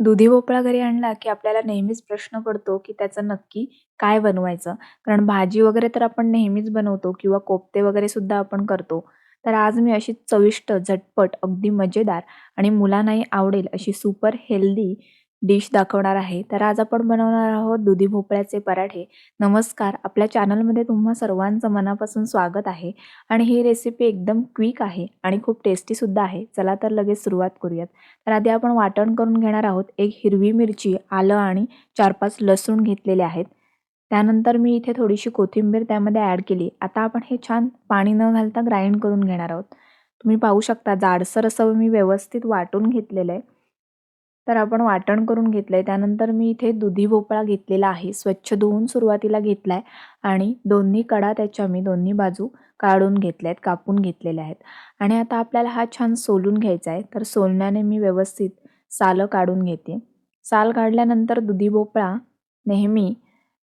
दुधी भोपळा घरी आणला की आपल्याला नेहमीच प्रश्न पडतो की त्याचं नक्की काय बनवायचं? कारण भाजी वगैरे तर आपण नेहमीच बनवतो किंवा कोफ्ते वगैरे सुद्धा आपण करतो. तर आज मी अशी चविष्ट झटपट अगदी मजेदार आणि मुलांनाही आवडेल अशी सुपर हेल्दी डिश दाखवणार आहे. तर आज आपण बनवणार आहोत दुधी भोपळ्याचे पराठे. नमस्कार. आपल्या चॅनलमध्ये तुम्हा सर्वांचं मनापासून स्वागत आहे. आणि ही रेसिपी एकदम क्विक आहे आणि खूप टेस्टीसुद्धा आहे. चला तर लगेच सुरुवात करूयात. तर आधी आपण वाटण करून घेणार आहोत. एक हिरवी मिरची आलं आणि चार पाच लसूण घेतलेले आहेत. त्यानंतर मी इथे थोडीशी कोथिंबीर त्यामध्ये ॲड केली. आता आपण हे छान पाणी न घालता ग्राइंड करून घेणार आहोत. तुम्ही पाहू शकता जाडसर असं मी व्यवस्थित वाटून घेतलेलं आहे. तर आपण वाटण करून घेतलं आहे त्यानंतर मी इथे दुधी भोपळा घेतलेला आहे. स्वच्छ धुवून सुरुवातीला घेतला आहे आणि दोन्ही कडा त्याच्या मी दोन्ही बाजू काढून घेतल्या आहेत कापून घेतलेल्या आहेत. आणि आता आपल्याला हा छान सोलून घ्यायचा आहे. तर सोलण्याने मी व्यवस्थित सालं काढून घेते. साल काढल्यानंतर दुधी भोपळा नेहमी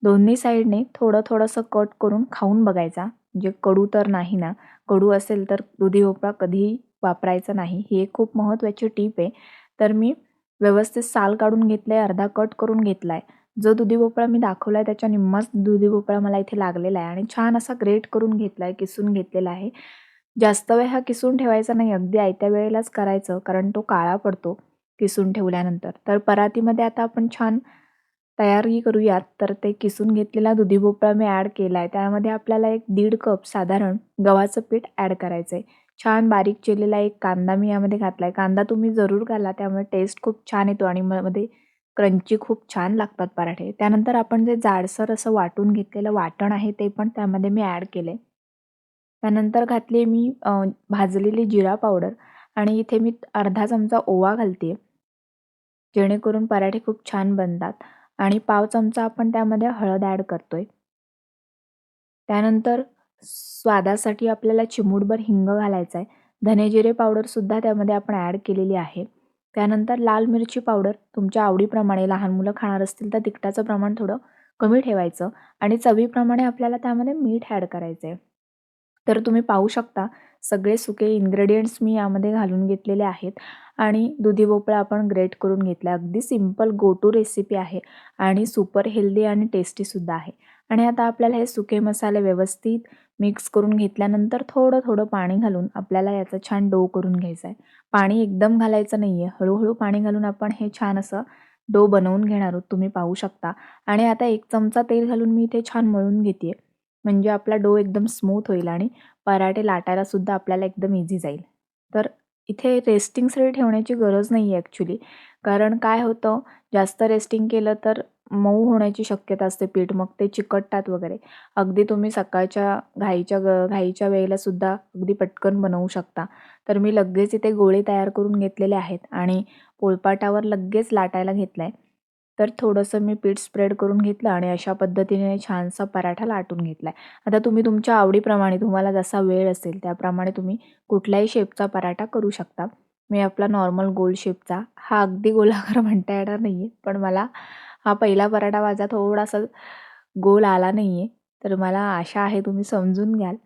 दोन्ही साईडने थोडं थोडंसं कट करून खाऊन बघायचा. म्हणजे कडू तर नाही ना कडू असेल तर दुधी भोपळा कधीही वापरायचा नाही. ही एक खूप महत्त्वाची टीप आहे. तर मी व्यवस्थित साल काढून घेतलं आहे अर्धा कट करून घेतला आहे जो दुधी भोपळा मी दाखवला आहे त्याच्या निम्माच दुधी भोपळा मला इथे लागलेला आहे. आणि छान असा ग्रेट करून घेतला आहे किसून घेतलेला आहे. जास्त वेळ हा किसून ठेवायचा नाही अगदी आयत्या वेळेलाच करायचं कारण तो काळा पडतो किसून ठेवल्यानंतर. तर परातीमध्ये आता आपण छान तयारी करूयात. तर ते किसून घेतलेला दुधी भोपळा मी ॲड केला आहे त्यामध्ये आपल्याला एक दीड कप साधारण गव्हाचं पीठ ॲड करायचं आहे छान बारीक चिरलेला एक कांदा मी यामध्ये घातला आहे कांदा तुम्ही जरूर घाला त्यामुळे टेस्ट खूप छान येतो आणि मध्ये क्रंची खूप छान लागतात पराठे. त्यानंतर आपण जे जाडसर असं वाटून घेतलेलं वाटण आहे ते पण त्यामध्ये मी ॲड केले त्यानंतर घातली मी भाजलेली जिरा पावडर आणि इथे मी अर्धा चमचा ओवा घालते जेणेकरून पराठे खूप छान बनतात आणि पाव चमचा आपण त्यामध्ये हळद ॲड करतोय. त्यानंतर स्वादासाठी आपल्याला चिमूटभर हिंग घालायचा आहे धनेजिरे पावडरसुद्धा त्यामध्ये आपण ॲड केलेली आहे. त्यानंतर लाल मिरची पावडर तुमच्या आवडीप्रमाणे लहान मुलं खाणार असतील तर तिखटाचं प्रमाण थोडं कमी ठेवायचं आणि चवीप्रमाणे आपल्याला त्यामध्ये मीठ ॲड करायचं आहे तर तुम्ही पाहू शकता सगळे सुके इन्ग्रेडियंट्स मी यामध्ये घालून घेतलेले आहेत आणि दुधी भोपळा आपण ग्रेट करून घेतला अगदी सिंपल गो टू रेसिपी आहे आणि सुपर हेल्दी आणि टेस्टीसुद्धा आहे. आणि आता आपल्याला हे सुके मसाले व्यवस्थित मिक्स करून घेतल्यानंतर थोडं थोडं पाणी घालून आपल्याला याचा छान डो करून घ्यायचा आहे. पाणी एकदम घालायचं नाही आहे हळूहळू पाणी घालून आपण हे छान असं डो बनवून घेणार आहोत. तुम्ही पाहू शकता. आणि आता एक चमचा तेल घालून मी इथे छान मळून घेते म्हणजे आपला डो एकदम स्मूथ होईल आणि पराठे लाटायला सुद्धा आपल्याला एकदम इझी जाईल. तर इथे रेस्टिंगसाठी ठेवण्याची गरज नाही आहे ॲक्च्युली कारण काय होतं? जास्त रेस्टिंग केलं तर मऊ होण्याची शक्यता असते पीठ मग ते चिकटतात वगैरे. अगदी तुम्ही सकाळच्या घाईच्या ग घाईच्या वेळेला सुद्धा अगदी पटकन बनवू शकता. तर मी लगेच इथे गोळे तयार करून घेतलेले आहेत आणि पोळपाटावर लगेच लाटायला घेतलाय. आहे तर थोडंसं मी पीठ स्प्रेड करून घेतलं आणि अशा पद्धतीने छानसा पराठा लाटून घेतला आहे आता तुम्ही तुमच्या आवडीप्रमाणे तुम्हाला जसा वेळ असेल त्याप्रमाणे तुम्ही कुठल्याही शेपचा पराठा करू शकता. मी आपला नॉर्मल गोल शेपचा हा अगदी गोलाकार म्हणता येणार नाही आहे पण मला हा पहिला पराठा माझा थोडासा गोल आला नाही आहे तर मला आशा आहे तुम्ही समजून घ्याल.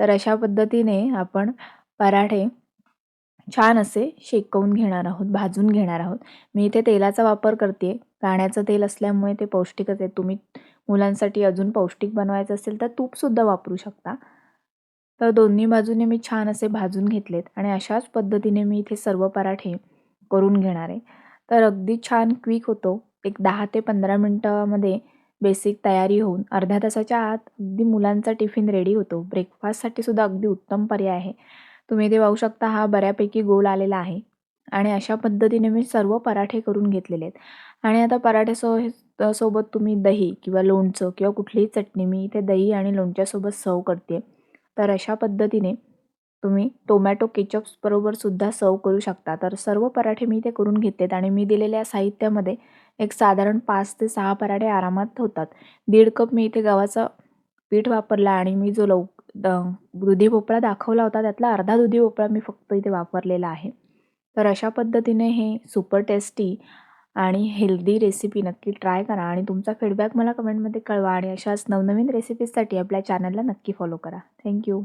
तर अशा पद्धतीने आपण पराठे छान असे शेकवून घेणार आहोत भाजून घेणार आहोत. मी इथे तेलाचा वापर करते गाण्याचं तेल असल्यामुळे ते पौष्टिकच आहे. तुम्ही मुलांसाठी अजून पौष्टिक बनवायचं असेल तर तूपसुद्धा वापरू शकता. तर दोन्ही बाजूने मी छान असे भाजून घेतलेत आणि अशाच पद्धतीने मी इथे सर्व पराठे करून घेणार आहे. तर अगदी छान क्विक होतो. एक दहा ते पंधरा मिनटामध्ये बेसिक तयारी होऊन अर्ध्या तासाच्या आत अगदी मुलांचा टिफिन रेडी होतो. ब्रेकफास्टसाठी सुद्धा अगदी उत्तम पर्याय आहे. तुम्ही ते पाहू शकता हा बऱ्यापैकी गोल आलेला आहे. आणि अशा पद्धतीने मी सर्व पराठे करून घेतलेले आहेत. आणि आता पराठ्यासो सोबत तुम्ही दही किंवा लोणचं किंवा कुठलीही चटणी मी इथे दही आणि लोणच्यासोबत सर्व करते तर अशा पद्धतीने तुम्ही टोमॅटो केचप्सबरोबर सुद्धा सर्व करू शकता. तर सर्व पराठे मी इथे करून घेतलेत आणि मी दिलेल्या साहित्यामध्ये एक साधारण पाच ते सहा पराठे आरामात होतात. दीड कप मी इथे गव्हाचं पीठ वापरला आणि मी जो लव दुधी भोपळा दाखवला होता त्यातला अर्धा दुधी भोपळा मी फक्त इथे वापरलेला आहे. तर अशा पद्धतीने हे सुपर टेस्टी आणि हेल्दी रेसिपी नक्की ट्राय करा आणि तुमचा फीडबॅक मला कमेंटमध्ये कळवा आणि अशाच नवनवीन रेसिपीजसाठी आपल्या चॅनलला नक्की फॉलो करा. थँक्यू